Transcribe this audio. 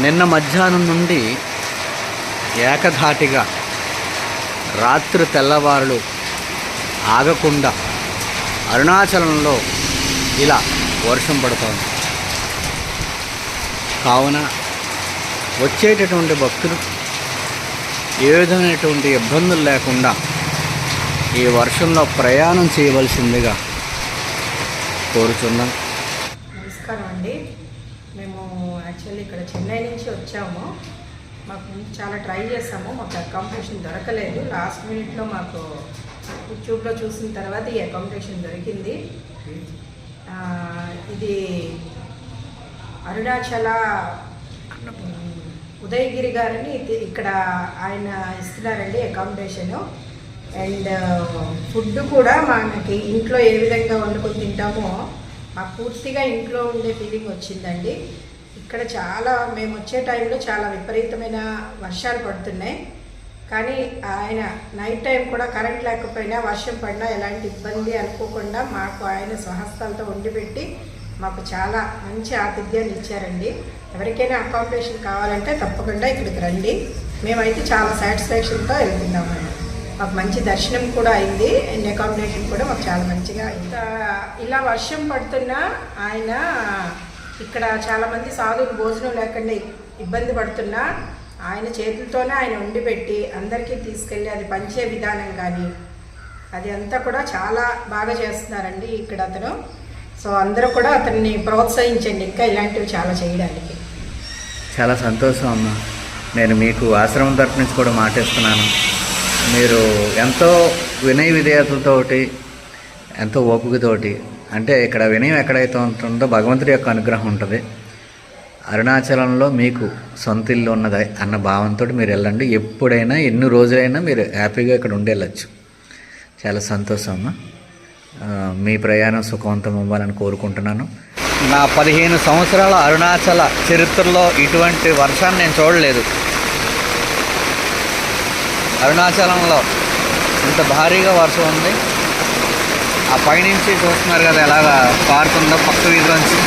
నిన్న మధ్యాహ్నం నుండి ఏకధాటిగా రాత్రి తెల్లవారులు ఆగకుండా అరుణాచలంలో ఇలా వర్షం పడుతోంది. కావున వచ్చేటటువంటి భక్తులు ఏ విధమైనటువంటి ఇబ్బందులు లేకుండా ఈ వర్షంలో ప్రయాణం చేయవలసిందిగా కోరుచున్నాం నమస్కారం అండి. మేము యాక్చువల్లీ ఇక్కడ చెన్నై నుంచి వచ్చాము. మాకు చాలా ట్రై చేసాము. మాకు అకామిడేషన్ దొరకలేదు. లాస్ట్ మినిట్లో మాకు యూట్యూబ్లో చూసిన తర్వాత ఈ అకామిడేషన్ దొరికింది. ఇది అరుణాచల ఉదయగిరి గారిని ఇక్కడ ఆయన ఇస్తున్నారండి అకామిడేషను అండ్ ఫుడ్ కూడా మనకి ఇంట్లో ఏ విధంగా వండుకొని తింటామో మాకు పూర్తిగా ఇంట్లో ఉండే ఫీలింగ్ వచ్చిందండి. ఇక్కడ చాలా మేము వచ్చే టైంలో చాలా విపరీతమైన వర్షాలు పడుతున్నాయి. కానీ ఆయన నైట్ టైం కూడా కరెంట్ లేకపోయినా వర్షం పడినా ఎలాంటి ఇబ్బంది అనుకోకుండా మాకు ఆయన స్వహస్తాలతో వండిపెట్టి మాకు చాలా మంచి ఆతిథ్యాన్ని ఇచ్చారండి. ఎవరికైనా అకామిడేషన్ కావాలంటే తప్పకుండా ఇక్కడికి రండి. మేమైతే చాలా సాటిస్ఫాక్షన్తో వెళ్తున్నామండి. మాకు మంచి దర్శనం కూడా అయింది. అండ్ అకామిడేషన్ కూడా మాకు చాలా మంచిగా ఇలా వర్షం పడుతున్నా ఆయన ఇక్కడ చాలామంది సాధువులు భోజనం లేకుండా ఇబ్బంది పడుతున్నా ఆయన చేతులతోనే ఆయన వండి పెట్టి అందరికీ తీసుకెళ్ళి అది పంచే విధానం కానీ అది అంతా కూడా చాలా బాగా చేస్తున్నారండి ఇక్కడ అతను. సో అందరూ కూడా అతన్ని ప్రోత్సహించండి ఇంకా ఇలాంటివి చాలా చేయడానికి. చాలా సంతోషం అమ్మ. నేను మీకు ఆశ్రమం తరపు నుంచి కూడా మాటేస్తున్నాను. మీరు ఎంతో వినయ విధేయతలతోటి ఎంతో ఓపికతోటి అంటే ఇక్కడ వినయం ఎక్కడైతే ఉంటుందో భగవంతుడి యొక్క అనుగ్రహం ఉంటుంది. అరుణాచలంలో మీకు సొంత ఇల్లు ఉన్నది అన్న భావంతో మీరు వెళ్ళండి. ఎప్పుడైనా ఎన్ని రోజులైనా మీరు హ్యాపీగా ఇక్కడ ఉండి వెళ్ళచ్చు. చాలా సంతోషం అమ్మ. మీ ప్రయాణం సుఖవంతం అవ్వాలని కోరుకుంటున్నాను. నా పదిహేను సంవత్సరాల అరుణాచల చరిత్రలో ఇటువంటి వర్షాన్ని నేను చూడలేదు. అరుణాచలంలో ఇంత భారీగా వర్షం ఉంది. ఆ పైనుంచి చూస్తున్నారు కదా ఎలాగా పారుతుందో పక్క వీధిలోంచి.